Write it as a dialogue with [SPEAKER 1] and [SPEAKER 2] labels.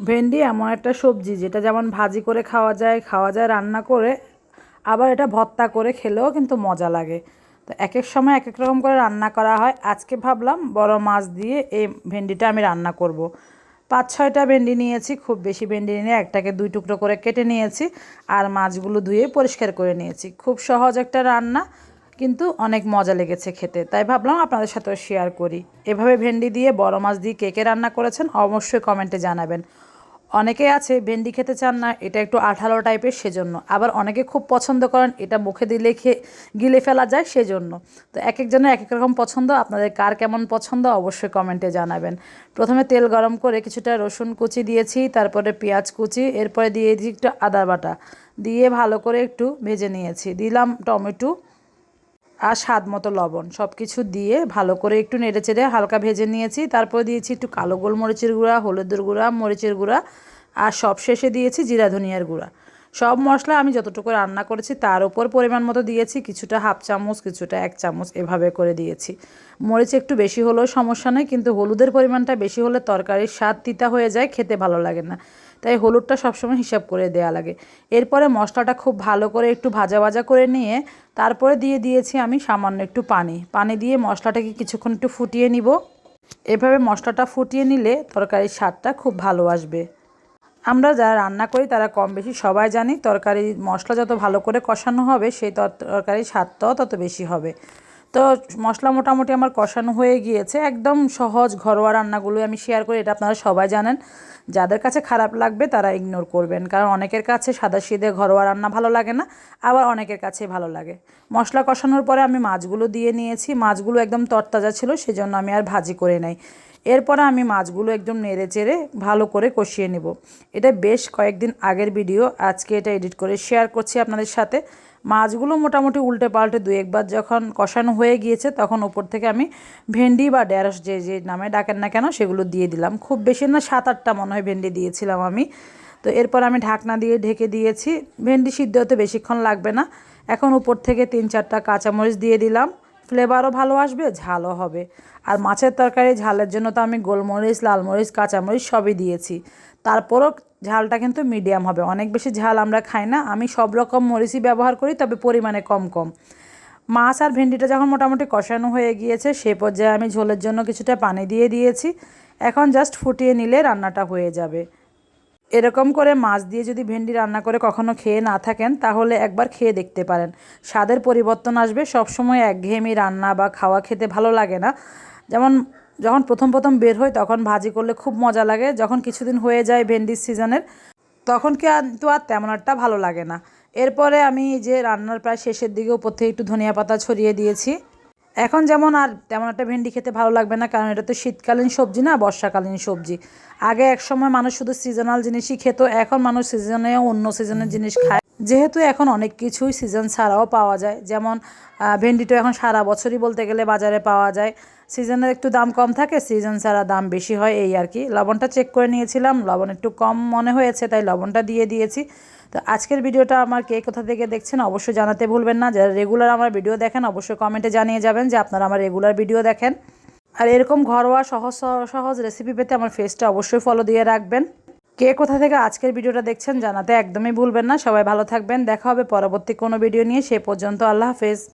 [SPEAKER 1] ভেন্ডি এমন একটা সবজি যেটা যেমন ভাজি করে খাওয়া যায় খাওয়া যায়, রান্না করে, আবার এটা ভর্তা করে খেলেও কিন্তু মজা লাগে। তো এক এক সময় এক এক রকম করে রান্না করা হয়। আজকে ভাবলাম বড় মাছ দিয়ে এই ভেন্ডিটা আমি রান্না করব। পাঁচ ছয়টা ভেন্ডি নিয়েছি, খুব বেশি ভেন্ডি নিয়ে একটাকে দুই টুকরো করে কেটে নিয়েছি আর মাছগুলো ধুয়ে পরিষ্কার করে নিয়েছি। খুব সহজ একটা রান্না, কিন্তু অনেক মজা লেগেছে খেতে। তাই ভাবলাম আপনাদের সাথেও শেয়ার করি। এভাবে ভেন্ডি দিয়ে বড় মাছ দিয়ে কে কে রান্না করেছেন অবশ্যই কমেন্টে জানাবেন। অনেকে আছে, ভেন্ডি খেতে চান না, এটা একটু আঠালো টাইপের সেজন্য। আবার অনেকে খুব পছন্দ করেন, এটা মুখে দিলে খেয়ে গিলে ফেলা যায় সেজন্য। তো এক একজনের এক এক রকম পছন্দ, আপনাদের কার কেমন পছন্দ অবশ্যই কমেন্টে জানাবেন। প্রথমে তেল গরম করে কিছুটা রসুন কুচি দিয়েছি, তারপরে পেঁয়াজ কুচি, এরপরে দিয়ে দিয়েছি একটু আদা বাটা। দিয়ে ভালো করে একটু ভেজে নিয়েছি। দিলাম টমেটো আর স্বাদ মতো লবণ। সব কিছু দিয়ে ভালো করে একটু নেড়ে চেড়ে হালকা ভেজে নিয়েছি। তারপর দিয়েছি একটু কালো গোলমরিচের গুঁড়া, হলুদের গুঁড়া, মরিচের গুঁড়া আর সব শেষে দিয়েছি জিরা ধনিয়ার গুঁড়া। সব মশলা আমি যতটুকু রান্না করেছি তার উপর পরিমাণ মতো দিয়েছি। কিছুটা হাফ চামচ, কিছুটা এক চামচ এভাবে করে দিয়েছি। মরিচ একটু বেশি হলেও সমস্যা নেই, কিন্তু হলুদের পরিমাণটা বেশি হলে তরকারির স্বাদ তিতা হয়ে যায়, খেতে ভালো লাগে না। তাই হলুদটা সবসময় হিসাব করে দেওয়া লাগে। এরপরে মশলাটা খুব ভালো করে একটু ভাজা ভাজা করে নিয়ে তারপরে দিয়ে দিয়েছি আমি সামান্য একটু পানি। পানি দিয়ে মশলাটাকে কিছুক্ষণ একটু ফুটিয়ে নিব। এভাবে মশলাটা ফুটিয়ে নিলে তরকারির স্বাদটা খুব ভালো আসবে। আমরা যারা রান্না করি তারা কম বেশি সবাই জানি তরকারি মশলা যত ভালো করে কষানো হবে সেই তরকারির স্বাদটাও তত বেশি হবে। তো মশলা মোটামুটি আমার কষানো হয়ে গিয়েছে। একদম সহজ ঘরোয়া রান্নাগুলো আমি শেয়ার করি, এটা আপনারা সবাই জানেন। যাদের কাছে খারাপ লাগবে তারা ইগনোর করবেন, কারণ অনেকের কাছে সাদা সিদে ঘরোয়া রান্না ভালো লাগে না, আবার অনেকের কাছে ভালো লাগে। মশলা কষানোর পরে আমি মাছগুলো দিয়ে নিয়েছি, মাছগুলো একদম তরতাজা ছিল, সেজন্য আমি আর ভাজি করে নেই। এরপরে আমি মাছগুলো একদম নেড়ে চেড়ে ভালো করে কষিয়ে নেব। এটা বেশ কয়েকদিন আগের ভিডিও, আজকে এটা এডিট করে শেয়ার করছি আপনাদের সাথে। মাছগুলো মোটামুটি উল্টে পাল্টে দু একবার যখন কষানো হয়ে গিয়েছে, তখন ওপর থেকে আমি ভেন্ডি বা ঢ্যাঁড়স যে যে নামে ডাকেন না কেন, সেগুলো দিয়ে দিলাম। খুব বেশি না সাত আটটা মনে হয় ভেন্ডি দিয়েছিলাম আমি। তো এরপর আমি ঢাকনা দিয়ে ঢেকে দিয়েছি। ভেন্ডি সিদ্ধ হতে বেশিক্ষণ লাগবে না। এখন উপর থেকে তিন চারটা কাঁচামরিচ দিয়ে দিলাম। ফ্লেভারও ভালো আসবে, ঝালও হবে। আর মাছের তরকারি, ঝালের জন্য তো আমি গোলমরিচ, লালমরিচ, কাঁচামরিচ সবই দিয়েছি। তারপরও ঝালটা কিন্তু মিডিয়াম হবে। অনেক বেশি ঝাল আমরা খাই না। আমি সব রকম মরিচই ব্যবহার করি, তবে পরিমাণে কম কম। মাছ আর ভেন্ডিটা যখন মোটামুটি কষানো হয়ে গিয়েছে, সে পর্যায়ে আমি ঝোলের জন্য কিছুটা পানি দিয়ে দিয়েছি। এখন জাস্ট ফুটিয়ে নিলে রান্নাটা হয়ে যাবে। এরকম করে মাছ দিয়ে যদি ভেন্ডি রান্না করে কখনো খেয়ে না থাকেন, তাহলে একবার খেয়ে দেখতে পারেন। স্বাদের পরিবর্তন আসবে, সবসময় একঘেয়েমি রান্না বা খাওয়া খেতে ভালো লাগে না। যেমন যখন প্রথম প্রথম বের হয় তখন ভাজি করলে খুব মজা লাগে। যখন কিছুদিন হয়ে যায় ভেন্ডির সিজনের, তখন কিন্তু আর তেমন একটা ভালো লাগে না। এরপরে আমি যে রান্নার প্রায় শেষের দিকে, উপর থেকে একটু ধনিয়া পাতা ছড়িয়ে দিয়েছি। এখন যেমন আর তেমন একটা ভেন্ডি খেতে ভালো লাগবে না, কারণ এটা তো শীতকালীন সবজি না, বর্ষাকালীন সবজি। আগে এক সময় মানুষ শুধু সিজনাল জিনিসই খেত, এখন মানুষ সিজনে অন্য সিজনের জিনিস খায়। যেহেতু এখন অনেক কিছুই সিজন ছাড়াও পাওয়া যায়, যেমন ভেন্ডিটা এখন সারা বছরই বলতে গেলে বাজারে পাওয়া যায়। সিজনের একটু দাম কম থাকে সিজন ছাড়া দাম বেশি হয় এই আর কি। লবণটা চেক করে নিয়েছিলাম, লবণ একটু কম মনে হয়েছে, তাই লবণটা দিয়ে দিয়েছি। তো আজকের ভিডিওটা আমার কে কোথা থেকে দেখছেন অবশ্যই জানাতে ভুলবেন না। যারা রেগুলার আমার ভিডিও দেখেন, অবশ্যই কমেন্টে জানিয়ে যাবেন যে আপনারা আমার রেগুলার ভিডিও দেখেন। আর এরকম ঘরোয়া সহজ সহজ রেসিপি পেতে আমার ফেসটা অবশ্যই ফলো দিয়ে রাখবেন। কে কোথা থেকে আজকের ভিডিওটা দেখছেন জানাতে একদমই ভুলবেন না। সবাই ভালো থাকবেন। দেখা হবে পরবর্তী কোনো ভিডিও নিয়ে। সে পর্যন্ত আল্লাহ হাফেজ।